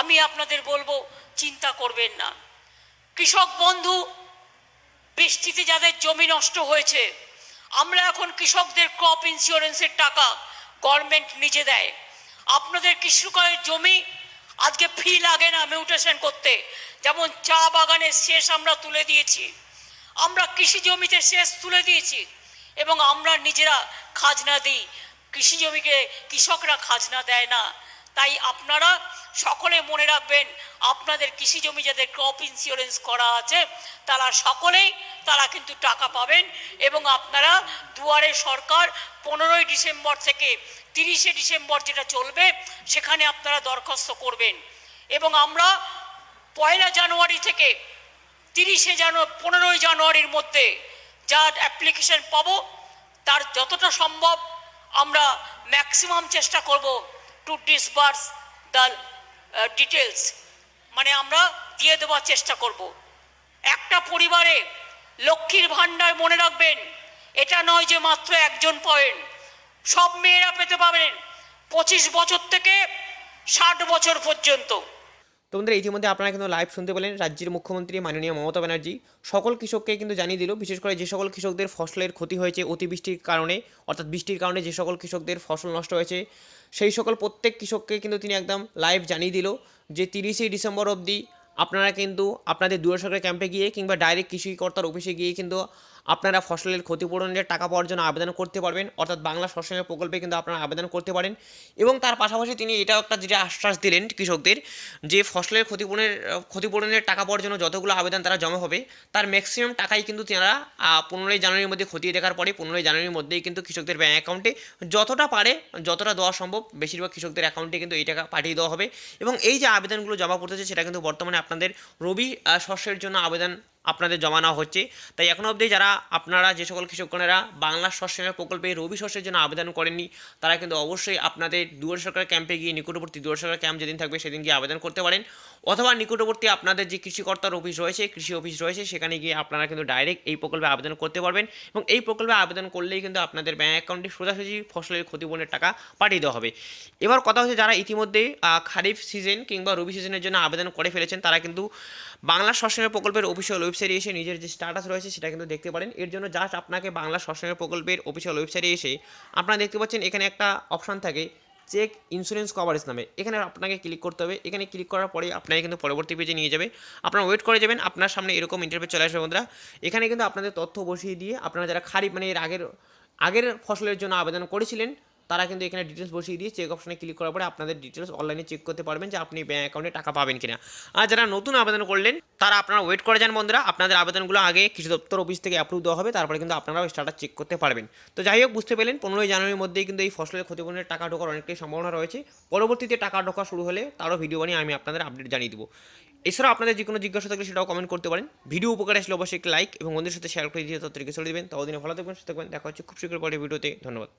আমি আপনাদের বলব, চিন্তা করবেন না। কৃষক বন্ধু, বৃষ্টিতে যাদের জমি নষ্ট হয়েছে, আমরা এখন কৃষকদের ক্রপ ইন্স্যুরেন্সের টাকা গভর্নমেন্ট নিজে দেয়। আপনাদের কৃষকের জমি আজকে ফি লাগে না মিউটেশন করতে। যেমন চা বাগানের শেষ আমরা তুলে দিয়েছি। আমরা কৃষি জমিতে শেষ তুলে দিয়েছি এবং আমরা নিজেরা খাজনা দিই। কৃষি জমিকে কৃষকরা খাজনা দেয় না। তাই আপনারা সকলে মনে রাখবেন, আপনাদের কৃষি জমি যাদের ক্রপ ইন্স্যুরেন্স করা আছে, তারা সকলেই তারা কিন্তু টাকা পাবেন এবং আপনারা দুয়ারে সরকার পনেরোই ডিসেম্বর থেকে তিরিশে ডিসেম্বর যেটা চলবে, সেখানে আপনারা দরখাস্ত করবেন। এবং আমরা পয়লা জানুয়ারি থেকে তিরিশে জানুয়ারি পনেরোই জানুয়ারির মধ্যে যা অ্যাপ্লিকেশন পাবো, তার যতটা সম্ভব আমরা ম্যাক্সিমাম চেষ্টা করব টু ডিসবার্স দ্য ডিটেলস মানে আমরা দিয়ে দেওয়ার চেষ্টা করব। একটা পরিবারে লক্ষ্মীর ভাণ্ডার মনে রাখবেন, এটা নয় যে মাত্র একজন পয়েন্ট। সব মেয়েরা পেতে পাবেন পঁচিশ বছর থেকে ষাট বছর পর্যন্ত। তো বন্ধুরা ইতিমধ্যে আপনারা কিন্তু লাইভ শুনতে পেলেন রাজ্যের মুখ্যমন্ত্রী মাননীয় মমতা ব্যানার্জি। সকল কৃষককে কিন্তু জানিয়ে দিল, বিশেষ করে যে সকল কৃষকদের ফসলের ক্ষতি হয়েছে অতিবৃষ্টির কারণে, অর্থাৎ বৃষ্টির কারণে যে সকল কৃষকদের ফসল নষ্ট হয়েছে, সেই সকল প্রত্যেক কৃষককে কিন্তু তিনি একদম লাইভ জানিয়ে দিল যে তিরিশে ডিসেম্বর অবধি আপনারা কিন্তু আপনাদের দূর সরকার ক্যাম্পে গিয়ে কিংবা ডাইরেক্ট কৃষি কর্তার অফিসে গিয়ে কিন্তু আপনারা ফসলের ক্ষতিপূরণের টাকা পাওয়ার জন্য আবেদন করতে পারবেন, অর্থাৎ বাংলা শস্যের প্রকল্পে কিন্তু আপনারা আবেদন করতে পারেন। এবং তার পাশাপাশি তিনি এটাও একটা যেটা আশ্বাস দিলেন কৃষকদের যে ফসলের ক্ষতিপূরণের ক্ষতিপূরণের টাকা পাওয়ার জন্য যতগুলো আবেদন তারা জমা হবে, তার ম্যাক্সিমাম টাকাই কিন্তু তারা পনেরোই জানুয়ারির মধ্যে খতিয়ে দেখার পরে পনেরোই জানুয়ারির মধ্যেই কিন্তু কৃষকদের ব্যাঙ্ক অ্যাকাউন্টে যতটা পারে, যতটা দেওয়া সম্ভব বেশিরভাগ কৃষকদের অ্যাকাউন্টে কিন্তু এই টাকা পাঠিয়ে দেওয়া হবে। এবং এই যে আবেদনগুলো জমা করতেছে সেটা কিন্তু বর্তমানে আপনাদের রবি শস্যের জন্য আবেদন আপনাদের জমা নেওয়া হচ্ছে। তাই এখনও অবধি যারা আপনারা যে সকল কৃষকগণেরা বাংলা শস্য প্রকল্পে রবি শস্যের জন্য আবেদন করেননি, তারা কিন্তু অবশ্যই আপনাদের দুয়ার সরকার ক্যাম্পে গিয়ে নিকটবর্তী দুয়ার সরকার ক্যাম্প যেদিন থাকবে সেদিন গিয়ে আবেদন করতে পারেন। অথবা নিকটবর্তী আপনাদের যে কৃষিকর্তার অফিস রয়েছে, কৃষি অফিস রয়েছে, সেখানে গিয়ে আপনারা কিন্তু ডাইরেক্ট এই প্রকল্পে আবেদন করতে পারবেন এবং এই প্রকল্পে আবেদন করলেই কিন্তু আপনাদের ব্যাঙ্ক অ্যাকাউন্টে সোজাসুজি ফসলের ক্ষতিপূরণের টাকা পাঠিয়ে দেওয়া হবে। এবার কথা হচ্ছে যারা ইতিমধ্যে খারিফ সিজন কিংবা রবি সিজনের জন্য আবেদন করে ফেলেছেন, তারা কিন্তু বাংলা শস্যের প্রকল্পের অফিসিয়াল এসে নিজের যে স্ট্যাটাস রয়েছে সেটা কিন্তু দেখতে পারেন। এর জন্য জাস্ট আপনাকে বাংলা শস্যের প্রকল্পের অফিসিয়াল ওয়েবসাইটে এসে আপনারা দেখতে পাচ্ছেন এখানে একটা অপশান থাকে চেক ইন্স্যুরেন্স কভারেজ নামে। এখানে আপনাকে ক্লিক করতে হবে। এখানে ক্লিক করার পরে আপনাকে কিন্তু পরবর্তী পেজে নিয়ে যাবে। আপনারা ওয়েট করে যাবেন, আপনার সামনে এরকম ইন্টারভিউ চলে আসবে বন্ধুরা। এখানে কিন্তু আপনাদের তথ্য বসিয়ে দিয়ে আপনারা যারা খারিফ মানে এর আগের আগের ফসলের জন্য আবেদন করেছিলেন তারা কিন্তু এখানে ডিটেলস বসিয়ে দিয়ে চেক অপশনে ক্লিক করার পরে আপনাদের ডিটেলস অনলাইনে চেক করতে পারবেন যে আপনি ব্যাঙ্ক অ্যাকাউন্টে টাকা পাবেন কিনা। আর যারা নতুন আবেদন করলেন, তারা আপনারা ওয়েট করে যান বন্ধুরা, আপনাদের আবেদনগুলো আগে কৃষি দপ্তর অফিস থেকে অ্যাপ্রুভ দেওয়া হবে, তারপরে কিন্তু আপনারাও স্টার্টার চেক করতে পারবেন। তো যাই হোক, বুঝতে পেলেন, পনেরোই জানুয়ারির মধ্যেই কিন্তু এই ফসলের ক্ষতিপূরণের টাকা ঢোকার অনেকটাই সম্ভাবনা রয়েছে। পরবর্তীতে টাকা ঢোকা শুরু হলে তারও ভিডিও বানিয়ে আমি আপনাদের আপডেট জানিয়ে দেবো। এছাড়াও আপনাদের যে কোনো জিজ্ঞাসা থাকলে সেটাও কমেন্ট করতে পারেন। ভিডিও উপকার আসলে অবশ্যই লাইক এবং বন্ধুদের সাথে শেয়ার করে দিয়ে তথ্যটিকে চলে দেবেন। ততদিনে ভালো থাকবেন, সুস্থ থাকবেন। দেখা হচ্ছে খুব শীঘ্র পরে ভিডিওতে ধন্যবাদ।